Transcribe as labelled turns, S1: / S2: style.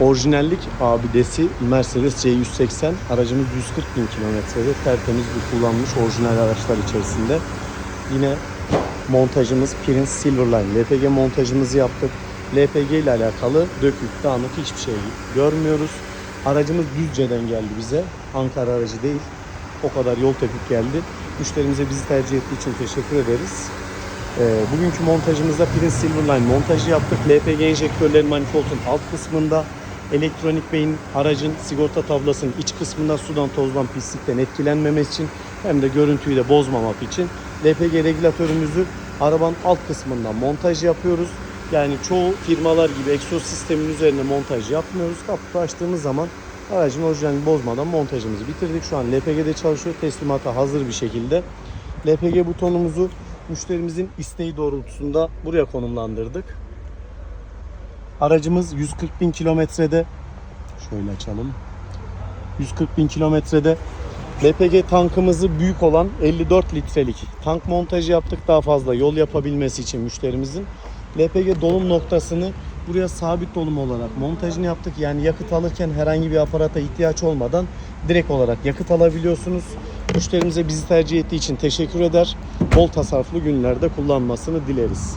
S1: Orijinallik abidesi Mercedes C180 aracımız 140 bin kilometrede tertemiz bir kullanmış orijinal araçlar içerisinde. Yine montajımız Prince Silverline LPG montajımızı yaptık. LPG ile alakalı dökük, dağınık hiçbir şey görmüyoruz. Aracımız Düzce'den geldi bize. Ankara aracı değil. O kadar yol tepik geldi. Müşterimize bizi tercih ettiği için teşekkür ederiz. Ee, bugünkü montajımızda Prince Silverline montajı yaptık. LPG enjektörlerin manifoldun alt kısmında elektronik beyin aracın sigorta tablasının iç kısmında sudan tozdan pislikten etkilenmemesi için hem de görüntüyü de bozmamak için LPG regülatörümüzü arabanın alt kısmından montaj yapıyoruz. Yani çoğu firmalar gibi egzoz sistemin üzerine montaj yapmıyoruz. Kaputu açtığımız zaman aracın orijinalini bozmadan montajımızı bitirdik. Şu an LPG'de çalışıyor. Teslimata hazır bir şekilde. LPG butonumuzu müşterimizin isteği doğrultusunda buraya konumlandırdık. Aracımız 140 bin kilometrede. Şöyle açalım. 140 bin kilometrede. LPG tankımızı büyük olan 54 litrelik tank montajı yaptık daha fazla yol yapabilmesi için müşterimizin. LPG dolum noktasını buraya sabit dolum olarak montajını yaptık. Yani yakıt alırken herhangi bir aparata ihtiyaç olmadan direkt olarak yakıt alabiliyorsunuz. Müşterimize bizi tercih ettiği için teşekkür eder. Bol tasarruflu günlerde kullanmasını dileriz.